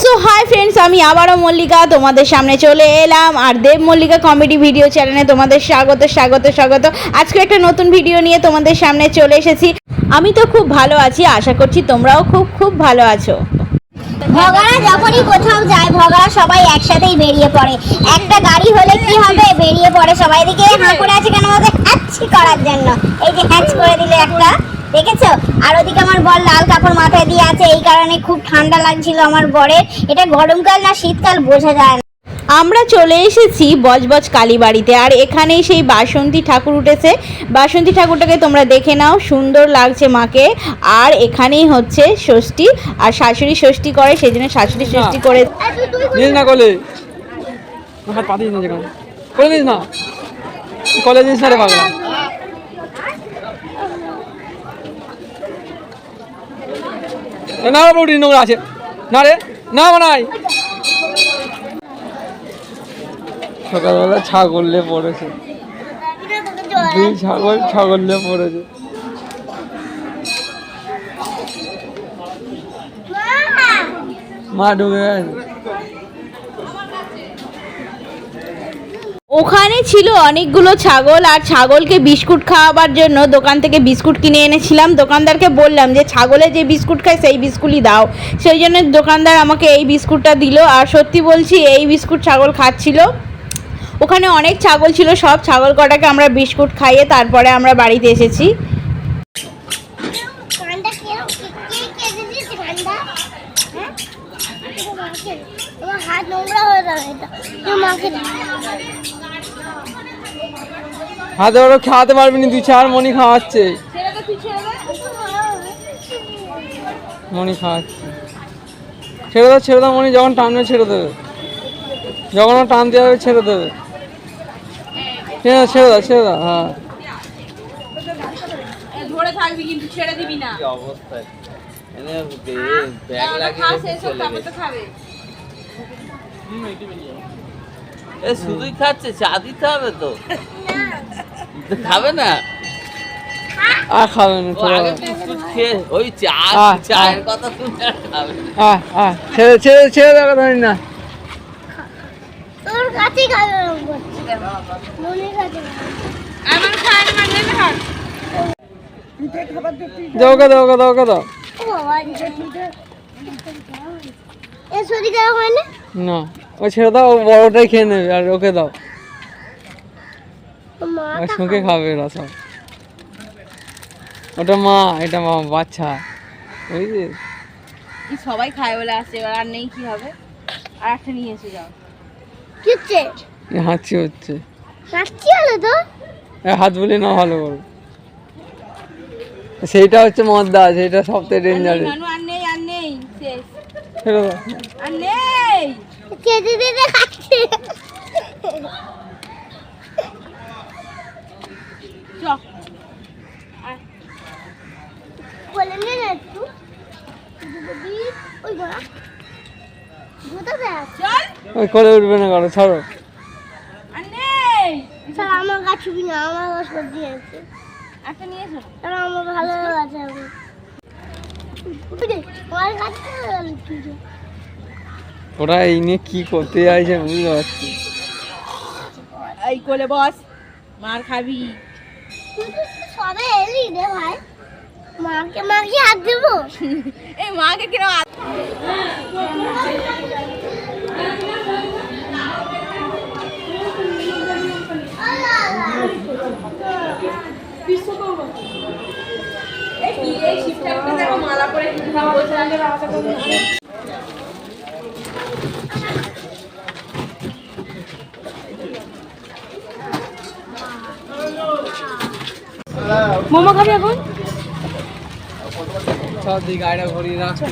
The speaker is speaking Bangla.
সো হাই ফ্রেন্ডস আমি আবারও মল্লিকা, তোমাদের সামনে চলে এলাম আর দেব মল্লিকা কমেডি ভিডিও চ্যানেলে তোমাদের স্বাগত স্বাগত স্বাগত। আজকে একটা নতুন ভিডিও নিয়ে তোমাদের সামনে চলে এসেছি। আমি তো খুব ভালো আছি, আশা করছি তোমরাও খুব খুব ভালো আছো। ভগারা যখনই কোথাও যায়, ভগারা সবাই একসাথেই বেরিয়ে পড়ে। একটা গাড়ি হলে কি হবে? বেরিয়ে পড়ে সবাই। এদিকে হাঁ করে আছে কেন হ্যাচি করার জন্য। এই যে হ্যাচ করে দিলে একটা। দেখেছ? আর ওদিকে আমার বর লাল কাপড় মাথায় দিয়ে আছে এই কারণে খুব ঠান্ডা লাগছিল আমার বরের। এটা গরমকাল না শীতকাল বোঝা যায় না। আমরা চলে এসেছি বজবজ কালীবাড়িতে আর এখানেই সেই বাসন্তী ঠাকুর উঠেছে। বাসন্তী ঠাকুরটাকে তোমরা দেখে নাও সুন্দর লাগছে মাকে। আর এখানেই হচ্ছে ষষ্ঠী আর শাশুড়ি ষষ্ঠী করে সেই জন্য শাশুড়ি ষষ্ঠী করে না কলে? পাতিস না যেখানে। করে না। না রে পাগলা। না রুটি নোংরা আছে। না রে, না বানাই সকালবেলা ছাগলে পড়েছে। দুই ছাগল, ছাগলে পড়েছে। মা ঢুকে গেছে। ওখানে ছিল অনেকগুলো ছাগল আর ছাগলকে বিস্কুট খাওয়াবার জন্য দোকান থেকে বিস্কুট কিনে এনেছিলাম। দোকানদারকে বললাম যে, ছাগলে যে বিস্কুট খায় সেই বিস্কুটই দাও। সেই জন্য দোকানদার আমাকে এই বিস্কুটটা দিল আর সত্যি বলছি, এই বিস্কুট ছাগল খাচ্ছিল। ওখানে অনেক ছাগল ছিল, সব ছাগল কটাকে আমরা বিস্কুট খাইয়ে তারপরে আমরা বাড়িতে এসেছি। হ্যাঁ? হাত নোংরা হয়ে যাবে হাতে ওরা খাওয়াতে পারবি না তুই চার মনি খাওয়াচ্ছে। মনি খাওয়াচ্ছে। ছেড়ে দাও ছেড়ে দাও মনি যখন টানবে ছেড়ে দেবে। যখন ও টানতে যাবে ছেড়ে দেবে। ঠিক আছে ছেড়ে দাও ছেড়ে দাও হ্যাঁ। ধরে থাকবি কিন্তু ছেড়ে দিবি না। অবস্থায় ব্যাগ লাগিয়ে চলে গেছে। এ শুধুই খাচ্ছে চা দিতে হবে তো। তো খাবে না? আর খাবে না আগে বিস্কুট খেয়ে ওই চা চায়ের কথা শুনে আর খাবে না। আহ আহ। ছেড়ে ছেড়ে ছেড়ে ধরি না। তোর খাবে কাছে দাও দাও দাও ওকে দাও। ও বাবা এ শরীর খারাপ হয় না? না। ও ছেড়ে দাও বড়টাই খেয়ে নেবে আর ওকে দাও। আর শুকে খাবে এরা সব। ওটা মা এটা মা বাচ্চা। বুঝলি সবাই খায় বলে আসছে এবার আর নেই কি হবে? আর একটা নিয়ে এসে যাও। হাঁচি হচ্ছে। নাচছি হলো তো? হাত বলি না ভালো করে। সেইটা হচ্ছে মদ্দা সেইটা সবথেকে ডেঞ্জারে আর নেই আর নেই শেষ। আর নেই। কেটে দিতে খাচ্ছে করে উঠবে না করো ছাড়ো। আমার না আমার এসো স্যার আমার ভালো আছে। আমার কিছু ওরা এই নিয়ে কি করতে চাইছে বুঝতে পারছি এই কোলে বস মার খাবি। সবে এলি রে ভাই মাকে মাকে হাত দেবো? এই মাকে কিরম আ- এই কি এই শিবঠাকুরকে দেখো মালা পরে কি বসে আছে। মোমো খাবি এখন? সব দিকে গাড়িটা ঘুরিয়ে রাখছি